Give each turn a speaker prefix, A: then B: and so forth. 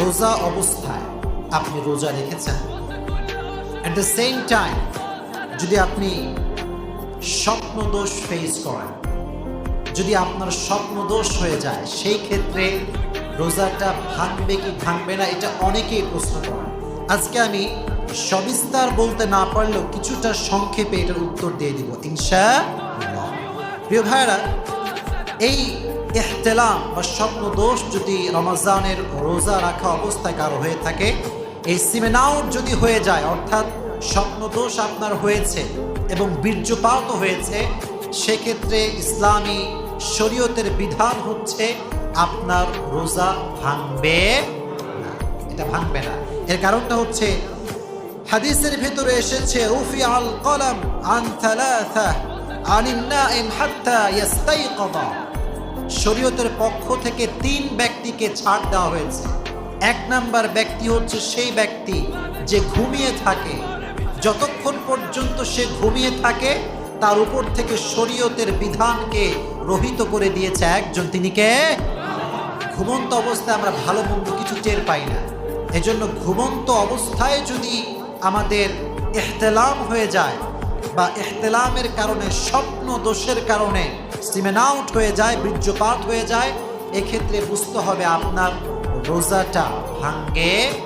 A: রোজা অবস্থায় আপনি রোজা রেখেছেন অ্যাট দ্য সেম টাইম যদি আপনি স্বপ্নদোষ ফেস করেন, যদি আপনার স্বপ্নদোষ হয়ে যায়, সেই ক্ষেত্রে রোজাটা ভাঙবে কি ভাঙবে না, এটা অনেকেই প্রশ্ন করেন আজকে আমি সবিস্তার বলতে না পারলেও কিছুটা সংক্ষেপে এটার উত্তর দিয়ে দিব ইনশা। প্রিয় ভাইরা এই এহতেলাম বা স্বপ্ন দোষ যদি রমজানের রোজা রাখা অবস্থায় কারও হয়ে থাকে, এই সিমেনাউট যদি হয়ে যায়, অর্থাৎ স্বপ্ন দোষ আপনার হয়েছে এবং বীর্যপাত হয়েছে, সেক্ষেত্রে ইসলামী শরীয়তের বিধান হচ্ছে আপনার রোজা ভাঙবে এটা ভাঙবে না। এর কারণটা হচ্ছে, হাদিসের ভেতরে এসেছে রুফি আল কলম আন থালাথা আনিন নাইম হাত্তা শরীয়তের পক্ষ থেকে তিন ব্যক্তিকে ছাড় দেওয়া হয়েছে। এক নাম্বার ব্যক্তি হচ্ছে সেই ব্যক্তি যে ঘুমিয়ে থাকে। যতক্ষণ পর্যন্ত সে ঘুমিয়ে থাকে, তার উপর থেকে শরীয়তের বিধানকে রহিত করে দিয়েছে একজন। তিনি কে? ঘুমন্ত অবস্থায় আমরা ভালো মন্দ কিছু টের পাই না। এজন্য ঘুমন্ত অবস্থায় যদি আমাদের এহতেলাম হয়ে যায় বা ইহতলামের কারণে, স্বপ্ন দোষের কারণে সিমেন আউট হয়ে যায়, বীর্যপাত হয়ে যায়, এক্ষেত্রে বুঝতে হবে আপনার রোজাটা ভাঙ্গে।